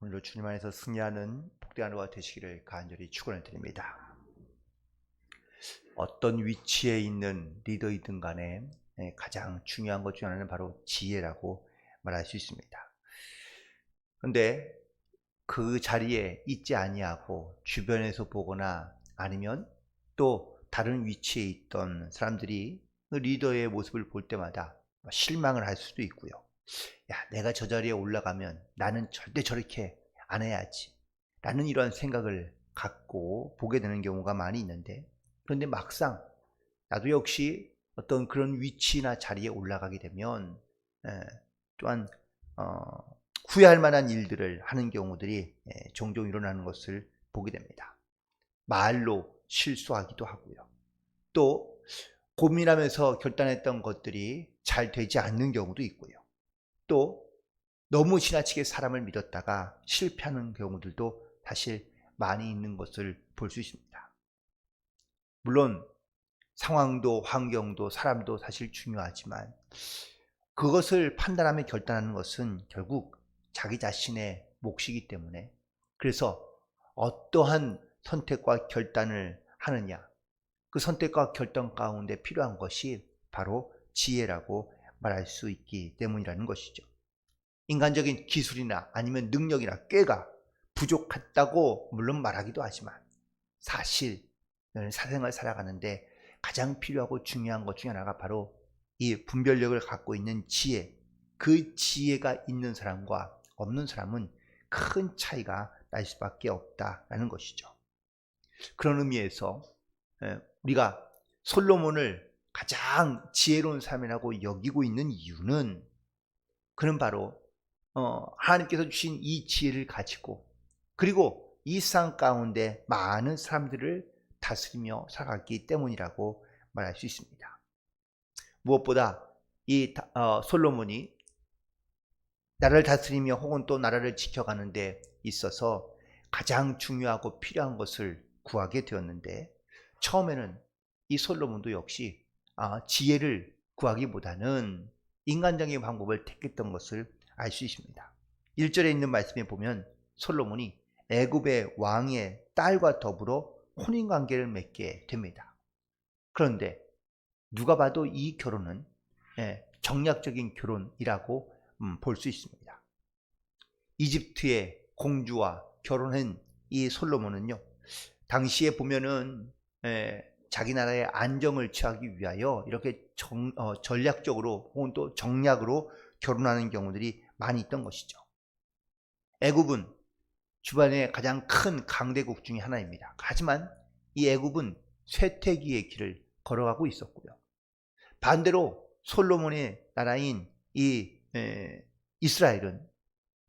오늘도 주님 안에서 승리하는 복되한 하루가 되시기를 간절히 축원을 드립니다. 어떤 위치에 있는 리더이든 간에 예, 가장 중요한 것 중 하나는 바로 지혜라고 말할 수 있습니다. 그런데 그 자리에 있지 아니하고 주변에서 보거나 아니면 또 다른 위치에 있던 사람들이 그 리더의 모습을 볼 때마다 실망을 할 수도 있고요. 야, 내가 저 자리에 올라가면 나는 절대 저렇게 안 해야지. 라는 이런 생각을 갖고 보게 되는 경우가 많이 있는데, 그런데 막상 나도 역시 어떤 그런 위치나 자리에 올라가게 되면, 에, 또한, 어, 후회할 만한 일들을 하는 경우들이 에, 종종 일어나는 것을 보게 됩니다. 말로 실수하기도 하고요. 또, 고민하면서 결단했던 것들이 잘 되지 않는 경우도 있고요. 또 너무 지나치게 사람을 믿었다가 실패하는 경우들도 사실 많이 있는 것을 볼 수 있습니다. 물론 상황도 환경도 사람도 사실 중요하지만 그것을 판단하며 결단하는 것은 결국 자기 자신의 몫이기 때문에 그래서 어떠한 선택과 결단을 하느냐 그 선택과 결단 가운데 필요한 것이 바로 지혜라고 말할 수 있기 때문이라는 것이죠. 인간적인 기술이나 아니면 능력이나 꾀가 부족했다고 물론 말하기도 하지만 사실 사생을 살아가는데 가장 필요하고 중요한 것 중에 하나가 바로 이 분별력을 갖고 있는 지혜. 그 지혜가 있는 사람과 없는 사람은 큰 차이가 날 수밖에 없다라는 것이죠. 그런 의미에서 우리가 솔로몬을 가장 지혜로운 사람이라고 여기고 있는 이유는 그는 바로 어, 하나님께서 주신 이 지혜를 가지고 그리고 이 세상 가운데 많은 사람들을 다스리며 살아갔기 때문이라고 말할 수 있습니다. 무엇보다 이 어, 솔로몬이 나라를 다스리며 혹은 또 나라를 지켜가는 데 있어서 가장 중요하고 필요한 것을 구하게 되었는데 처음에는 이 솔로몬도 역시 아, 지혜를 구하기보다는 인간적인 방법을 택했던 것을 알 수 있습니다. 1절에 있는 말씀에 보면 솔로몬이 애굽의 왕의 딸과 더불어 혼인 관계를 맺게 됩니다. 그런데 누가 봐도 이 결혼은 예, 정략적인 결혼이라고 음, 볼수 있습니다. 이집트의 공주와 결혼한 이 솔로몬은요, 당시에 보면은 예, 자기 나라의 안정을 취하기 위하여 이렇게 정, 어, 전략적으로 혹은 또 정략으로 결혼하는 경우들이 많이 있던 것이죠. 애굽은 주변의 가장 큰 강대국 중의 하나입니다. 하지만 이 애굽은 쇠퇴기의 길을 걸어가고 있었고요. 반대로 솔로몬의 나라인 이 에, 이스라엘은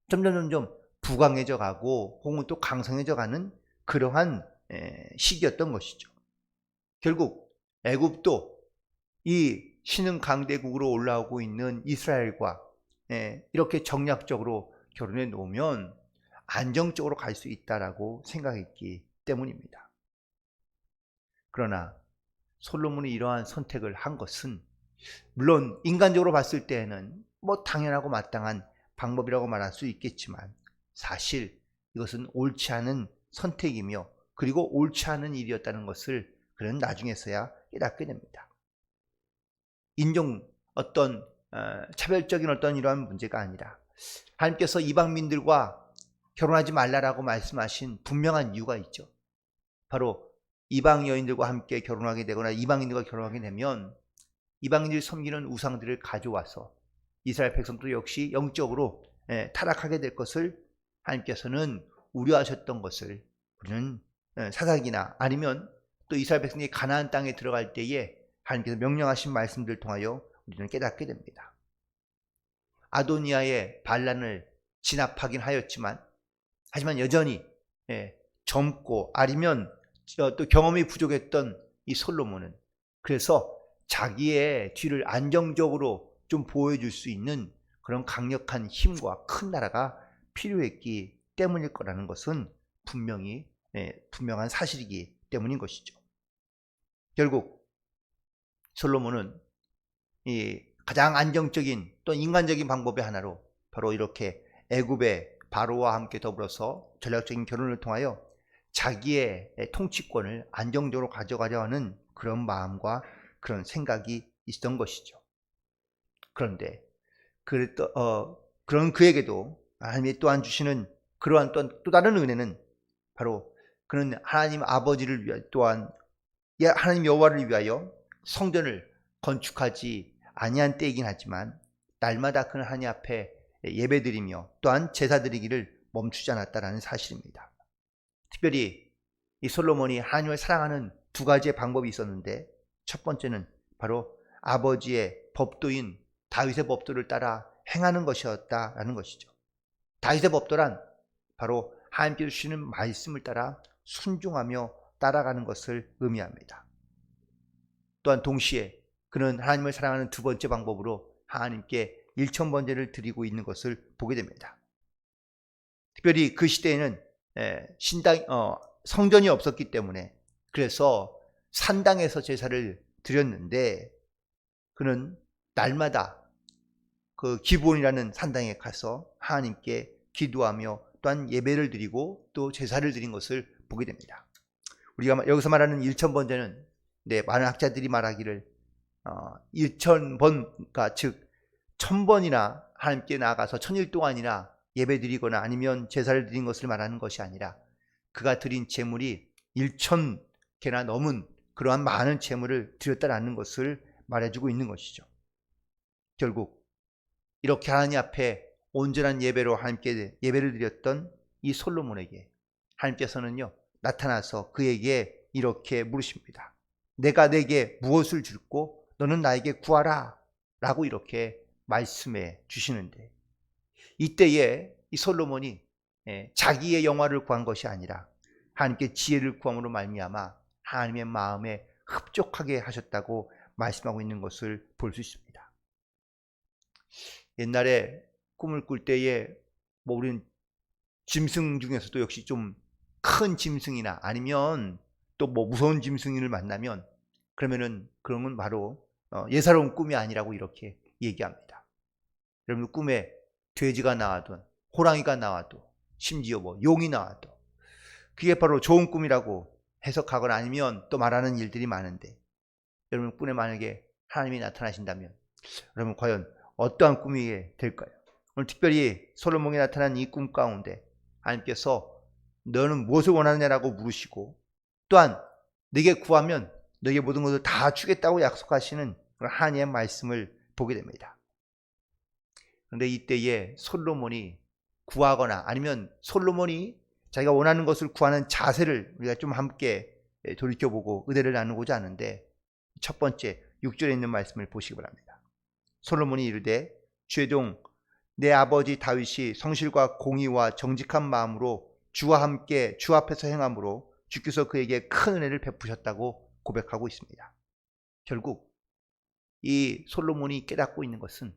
점점 점점 부강해져 가고 혹은 또 강성해져 가는 그러한 에, 시기였던 것이죠. 결국 애굽도 이 신흥 강대국으로 올라오고 있는 이스라엘과 예, 이렇게 정략적으로 결혼해 놓으면 안정적으로 갈 수 있다라고 생각했기 때문입니다. 그러나 솔로몬이 이러한 선택을 한 것은 물론 인간적으로 봤을 때에는 뭐 당연하고 마땅한 방법이라고 말할 수 있겠지만 사실 이것은 옳지 않은 선택이며 그리고 옳지 않은 일이었다는 것을 그는 나중에서야 깨닫게 됩니다. 인종 어떤 어, 차별적인 어떤 이러한 문제가 아니라 하나님께서 이방민들과 결혼하지 말라라고 말씀하신 분명한 이유가 있죠. 바로 이방 여인들과 함께 결혼하게 되거나 이방인들과 결혼하게 되면 이방인들이 섬기는 우상들을 가져와서 이스라엘 백성도 역시 영적으로 예, 타락하게 될 것을 하나님께서는 우려하셨던 것을 우리는 예, 사사기나 아니면 또 이스라엘 백성이 가나안 땅에 들어갈 때에 하나님께서 명령하신 말씀들을 통하여 우리는 깨닫게 됩니다. 아도니아의 반란을 진압하긴 하였지만 하지만 여전히 예, 젊고 아니면 또 경험이 부족했던 이 솔로몬은 그래서 자기의 뒤를 안정적으로 좀 보여줄 수 있는 그런 강력한 힘과 큰 나라가 필요했기 때문일 거라는 것은 분명히 예, 분명한 사실이기 때문인 것이죠. 결국 솔로몬은 이 가장 안정적인 또 인간적인 방법의 하나로 바로 이렇게 애굽의 바로와 함께 더불어서 전략적인 결혼을 통하여 자기의 통치권을 안정적으로 가져가려 하는 그런 마음과 그런 생각이 있었던 것이죠. 그런데 그랬더, 어, 그런 그에게도 하나님이 또한 주시는 그러한 또, 또 다른 은혜는 바로 그는 하나님 아버지를 위하 또한 하나님 여호와를 위하여 성전을 건축하지 아니한 때이긴 하지만 날마다 그는 하나님 앞에 예배드리며 또한 제사드리기를 멈추지 않았다라는 사실입니다. 특별히 이 솔로몬이 하나님을 사랑하는 두 가지의 방법이 있었는데 첫 번째는 바로 아버지의 법도인 다윗의 법도를 따라 행하는 것이었다라는 것이죠. 다윗의 법도란 바로 하나님께서 주시는 말씀을 따라 순종하며 따라가는 것을 의미합니다. 또한 동시에 그는 하나님을 사랑하는 두 번째 방법으로 하나님께 일천 번제를 드리고 있는 것을 보게 됩니다. 특별히 그 시대에는 신당 어, 성전이 없었기 때문에 그래서 산당에서 제사를 드렸는데 그는 날마다 그 기본이라는 산당에 가서 하나님께 기도하며 또한 예배를 드리고 또 제사를 드린 것을 보게 됩니다. 우리가 여기서 말하는 일천번제는 네, 많은 학자들이 말하기를 어, 일천번, 그러니까 즉 천번이나 하나님께 나아가서 천일 동안이나 예배 드리거나 아니면 제사를 드린 것을 말하는 것이 아니라 그가 드린 제물이 일천 개나 넘은 그러한 많은 제물을 드렸다라는 것을 말해주고 있는 것이죠. 결국 이렇게 하나님 앞에 온전한 예배로 하나님께 예배를 드렸던 이 솔로몬에게 하나님께서는요 나타나서 그에게 이렇게 물으십니다. 내가 내게 무엇을 줄고 너는 나에게 구하라 라고 이렇게 말씀해 주시는데 이때에 이 솔로몬이 예, 자기의 영화를 구한 것이 아니라 하나님께 지혜를 구함으로 말미암아 하나님의 마음에 흡족하게 하셨다고 말씀하고 있는 것을 볼 수 있습니다. 옛날에 꿈을 꿀 때에 뭐 우리는 짐승 중에서도 역시 좀 큰 짐승이나 아니면 또 뭐 무서운 짐승을 만나면 그러면은 그런 건 바로 어, 예사로운 꿈이 아니라고 이렇게 얘기합니다. 여러분 꿈에 돼지가 나와도 호랑이가 나와도 심지어 뭐 용이 나와도 그게 바로 좋은 꿈이라고 해석하거나 아니면 또 말하는 일들이 많은데 여러분 꿈에 만약에 하나님이 나타나신다면 여러분 과연 어떠한 꿈이 될까요? 오늘 특별히 솔로몬이 나타난 이 꿈 가운데 하나님께서 너는 무엇을 원하느냐라고 물으시고 또한 네게 구하면 너에게 모든 것을 다 주겠다고 약속하시는 그런 하나님의 말씀을 보게 됩니다. 그런데 이때에 솔로몬이 구하거나 아니면 솔로몬이 자기가 원하는 것을 구하는 자세를 우리가 좀 함께 돌이켜보고 의대를 나누고자 하는데 첫 번째 6절에 있는 말씀을 보시기 바랍니다. 솔로몬이 이르되 죄종 내 아버지 다윗이 성실과 공의와 정직한 마음으로 주와 함께 주 앞에서 행함으로 주께서 그에게 큰 은혜를 베푸셨다고 고백하고 있습니다. 결국 이 솔로몬이 깨닫고 있는 것은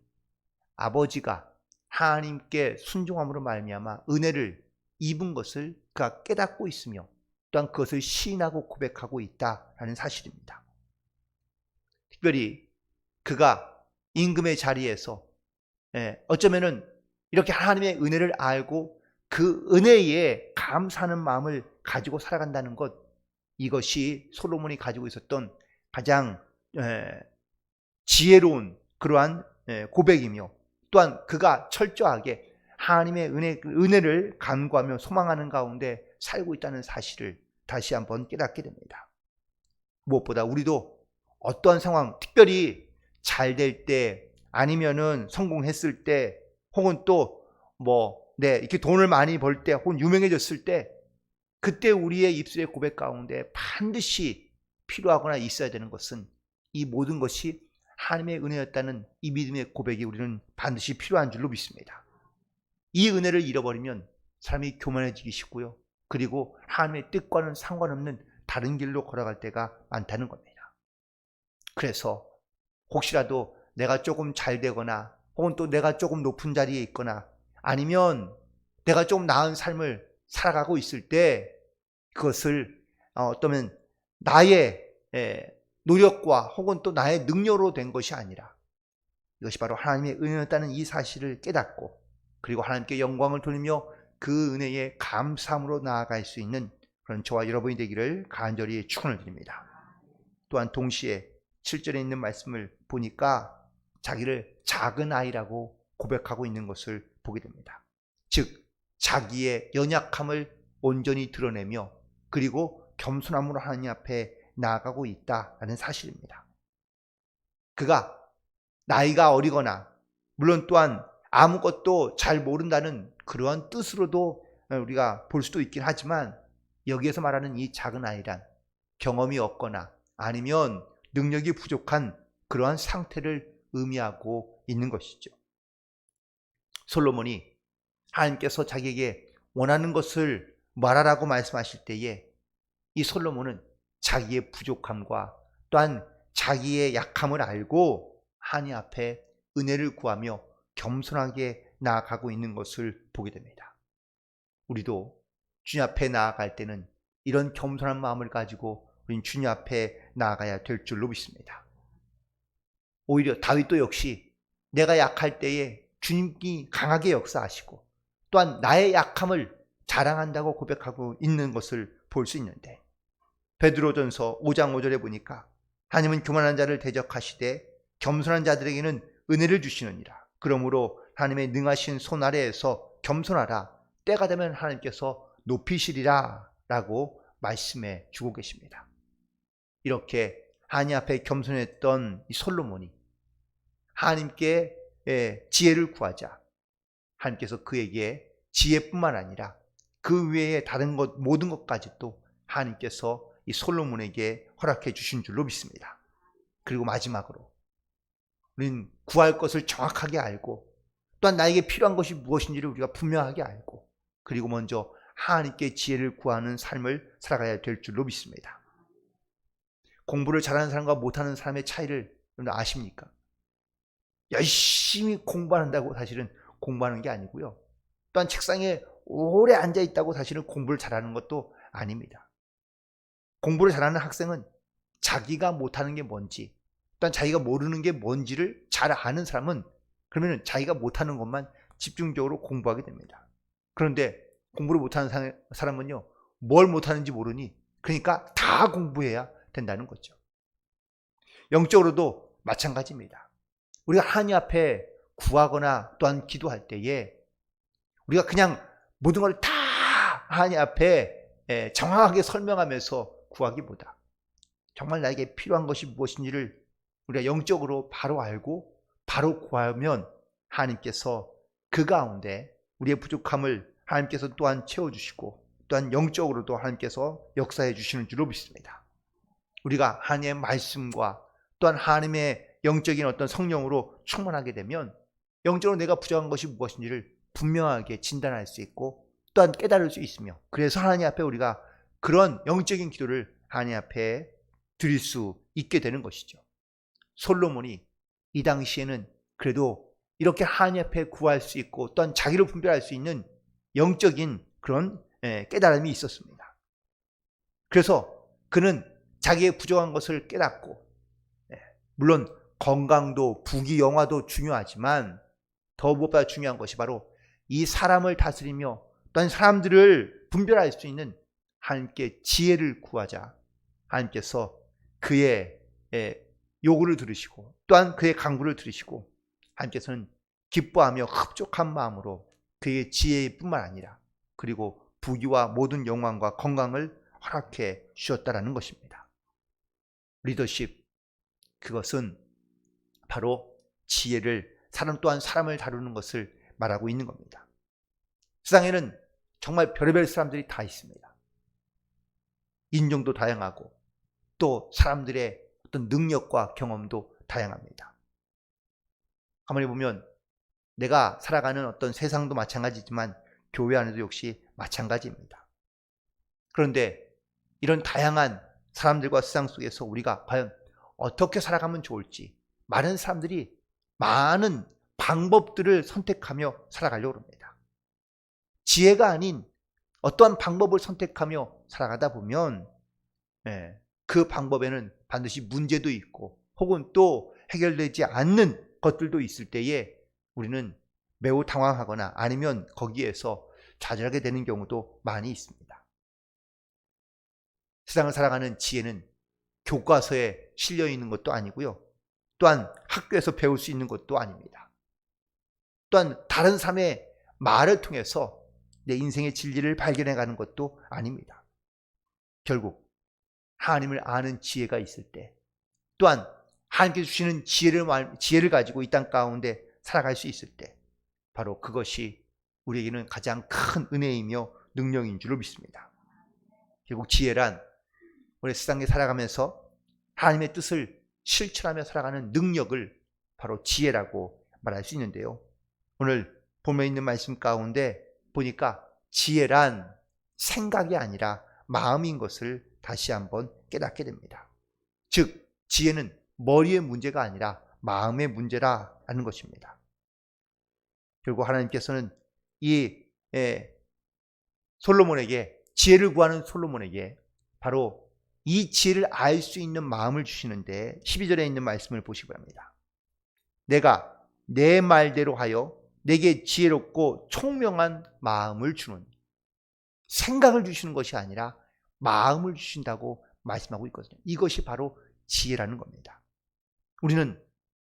아버지가 하나님께 순종함으로 말미암아 은혜를 입은 것을 그가 깨닫고 있으며 또한 그것을 시인하고 고백하고 있다라는 사실입니다. 특별히 그가 임금의 자리에서 예, 어쩌면은 이렇게 하나님의 은혜를 알고 그 은혜에 감사하는 마음을 가지고 살아간다는 것 이것이 솔로몬이 가지고 있었던 가장 예, 지혜로운 그러한 예, 고백이며 또한 그가 철저하게 하나님의 은혜, 은혜를 간구하며 소망하는 가운데 살고 있다는 사실을 다시 한번 깨닫게 됩니다. 무엇보다 우리도 어떠한 상황, 특별히 잘 될 때, 아니면은 성공했을 때, 혹은 또 뭐, 네, 이렇게 돈을 많이 벌 때, 혹은 유명해졌을 때, 그때 우리의 입술의 고백 가운데 반드시 필요하거나 있어야 되는 것은 이 모든 것이 하나님의 은혜였다는 이 믿음의 고백이 우리는 반드시 필요한 줄로 믿습니다. 이 은혜를 잃어버리면 사람이 교만해지기 쉽고요. 그리고 하나님의 뜻과는 상관없는 다른 길로 걸어갈 때가 많다는 겁니다. 그래서 혹시라도 내가 조금 잘 되거나 혹은 또 내가 조금 높은 자리에 있거나 아니면 내가 좀 나은 삶을 살아가고 있을 때 그것을 어, 어쩌면 나의 노력과 혹은 또 나의 능력으로 된 것이 아니라 이것이 바로 하나님의 은혜였다는 이 사실을 깨닫고 그리고 하나님께 영광을 돌리며 그 은혜에 감사함으로 나아갈 수 있는 그런 저와 여러분이 되기를 간절히 축원을 드립니다. 또한 동시에 7절에 있는 말씀을 보니까 자기를 작은 아이라고 고백하고 있는 것을 보게 됩니다. 즉 자기의 연약함을 온전히 드러내며 그리고 겸손함으로 하나님 앞에 나아가고 있다라는 사실입니다. 그가 나이가 어리거나 물론 또한 아무것도 잘 모른다는 그러한 뜻으로도 우리가 볼 수도 있긴 하지만 여기에서 말하는 이 작은 아이란 경험이 없거나 아니면 능력이 부족한 그러한 상태를 의미하고 있는 것이죠. 솔로몬이 하나님께서 자기에게 원하는 것을 말하라고 말씀하실 때에 이 솔로몬은 자기의 부족함과 또한 자기의 약함을 알고 하나님 앞에 은혜를 구하며 겸손하게 나아가고 있는 것을 보게 됩니다. 우리도 주님 앞에 나아갈 때는 이런 겸손한 마음을 가지고 우린 주님 앞에 나아가야 될 줄로 믿습니다. 오히려 다윗도 역시 내가 약할 때에 주님이 강하게 역사하시고 또한 나의 약함을 자랑한다고 고백하고 있는 것을 볼 수 있는데 베드로전서 5장 5절에 보니까 하나님은 교만한 자를 대적하시되 겸손한 자들에게는 은혜를 주시느니라. 그러므로 하나님의 능하신 손 아래에서 겸손하라. 때가 되면 하나님께서 높이시리라 라고 말씀해 주고 계십니다. 이렇게 하나님 앞에 겸손했던 이 솔로몬이 하나님께 지혜를 구하자 하나님께서 그에게 지혜뿐만 아니라 그 외에 다른 것 모든 것까지도 하나님께서 이 솔로몬에게 허락해 주신 줄로 믿습니다. 그리고 마지막으로 우리는 구할 것을 정확하게 알고 또한 나에게 필요한 것이 무엇인지를 우리가 분명하게 알고 그리고 먼저 하나님께 지혜를 구하는 삶을 살아가야 될 줄로 믿습니다. 공부를 잘하는 사람과 못하는 사람의 차이를 아십니까? 열심히 공부한다고 사실은 공부하는 게 아니고요. 또한 책상에 오래 앉아 있다고 사실은 공부를 잘하는 것도 아닙니다. 공부를 잘하는 학생은 자기가 못하는 게 뭔지, 또한 자기가 모르는 게 뭔지를 잘 아는 사람은 그러면 자기가 못하는 것만 집중적으로 공부하게 됩니다. 그런데 공부를 못하는 사람은요, 뭘 못하는지 모르니, 그러니까 다 공부해야 된다는 거죠. 영적으로도 마찬가지입니다. 우리가 하나님 앞에 구하거나 또한 기도할 때에 우리가 그냥 모든 걸 다 하나님 앞에 예, 정확하게 설명하면서 구하기보다 정말 나에게 필요한 것이 무엇인지를 우리가 영적으로 바로 알고 바로 구하면 하나님께서 그 가운데 우리의 부족함을 하나님께서 또한 채워주시고 또한 영적으로도 하나님께서 역사해 주시는 줄로 믿습니다. 우리가 하나님의 말씀과 또한 하나님의 영적인 어떤 성령으로 충만하게 되면 영적으로 내가 부족한 것이 무엇인지를 분명하게 진단할 수 있고 또한 깨달을 수 있으며 그래서 하나님 앞에 우리가 그런 영적인 기도를 하나님 앞에 드릴 수 있게 되는 것이죠. 솔로몬이 이 당시에는 그래도 이렇게 하나님 앞에 구할 수 있고 또한 자기를 분별할 수 있는 영적인 그런 예, 깨달음이 있었습니다. 그래서 그는 자기의 부족한 것을 깨닫고 예, 물론 건강도 부귀영화도 중요하지만 더 무엇보다 중요한 것이 바로 이 사람을 다스리며 또한 사람들을 분별할 수 있는 하나님께 지혜를 구하자 하나님께서 그의 요구를 들으시고 또한 그의 강구를 들으시고 하나님께서는 기뻐하며 흡족한 마음으로 그의 지혜뿐만 아니라 그리고 부귀와 모든 영광과 건강을 허락해 주셨다라는 것입니다. 리더십 그것은 바로 지혜를 사람 또한 사람을 다루는 것을 말하고 있는 겁니다. 세상에는 정말 별의별 사람들이 다 있습니다. 인종도 다양하고 또 사람들의 어떤 능력과 경험도 다양합니다. 가만히 보면 내가 살아가는 어떤 세상도 마찬가지지만 교회 안에도 역시 마찬가지입니다. 그런데 이런 다양한 사람들과 세상 속에서 우리가 과연 어떻게 살아가면 좋을지 많은 사람들이 많은 방법들을 선택하며 살아가려고 합니다. 지혜가 아닌 어떠한 방법을 선택하며 살아가다 보면 예, 그 방법에는 반드시 문제도 있고 혹은 또 해결되지 않는 것들도 있을 때에 우리는 매우 당황하거나 아니면 거기에서 좌절하게 되는 경우도 많이 있습니다. 세상을 살아가는 지혜는 교과서에 실려 있는 것도 아니고요. 또한 학교에서 배울 수 있는 것도 아닙니다. 또한 다른 사람의 말을 통해서 내 인생의 진리를 발견해 가는 것도 아닙니다. 결국 하나님을 아는 지혜가 있을 때 또한 하나님께서 주시는 지혜를, 지혜를 가지고 이 땅 가운데 살아갈 수 있을 때 바로 그것이 우리에게는 가장 큰 은혜이며 능력인 줄로 믿습니다. 결국 지혜란 우리 세상에 살아가면서 하나님의 뜻을 실천하며 살아가는 능력을 바로 지혜라고 말할 수 있는데요. 오늘 보면 있는 말씀 가운데 보니까 지혜란 생각이 아니라 마음인 것을 다시 한번 깨닫게 됩니다. 즉, 지혜는 머리의 문제가 아니라 마음의 문제라는 것입니다. 결국 하나님께서는 이 예, 솔로몬에게 지혜를 구하는 솔로몬에게 바로 이 지혜를 알 수 있는 마음을 주시는데 12절에 있는 말씀을 보시기 바랍니다. 내가 내 말대로 하여 내게 지혜롭고 총명한 마음을 주는 생각을 주시는 것이 아니라 마음을 주신다고 말씀하고 있거든요. 이것이 바로 지혜라는 겁니다. 우리는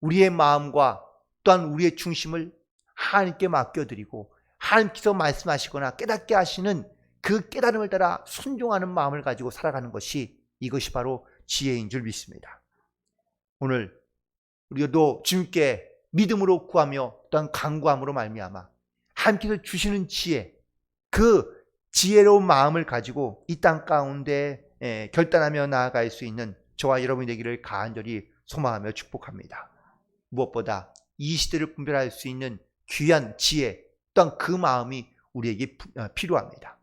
우리의 마음과 또한 우리의 중심을 하나님께 맡겨드리고 하나님께서 말씀하시거나 깨닫게 하시는 그 깨달음을 따라 순종하는 마음을 가지고 살아가는 것이 이것이 바로 지혜인 줄 믿습니다. 오늘 우리도 주님께 믿음으로 구하며 또한 간구함으로 말미암아 하나님께서 주시는 지혜 그 지혜로운 마음을 가지고 이 땅 가운데 예, 결단하며 나아갈 수 있는 저와 여러분이 되기를 간절히 소망하며 축복합니다. 무엇보다 이 시대를 분별할 수 있는 귀한 지혜 또한 그 마음이 우리에게 어, 필요합니다.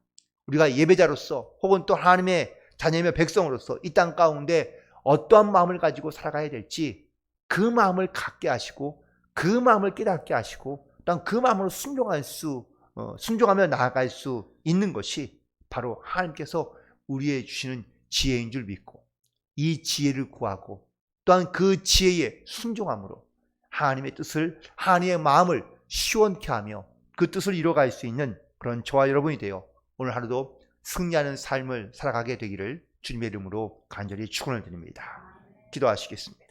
우리가 예배자로서 혹은 또 하나님의 자녀며 백성으로서 이 땅 가운데 어떠한 마음을 가지고 살아가야 될지 그 마음을 갖게 하시고 그 마음을 깨닫게 하시고 또한 그 마음으로 순종할 수 어, 순종하며 나아갈 수 있는 것이 바로 하나님께서 우리의 주시는 지혜인 줄 믿고 이 지혜를 구하고 또한 그 지혜에 순종함으로 하나님의 뜻을 하나님의 마음을 시원케 하며 그 뜻을 이뤄갈 수 있는 그런 저와 여러분이 되어 오늘 하루도 승리하는 삶을 살아가게 되기를 주님의 이름으로 간절히 축원을 드립니다. 기도하시겠습니다.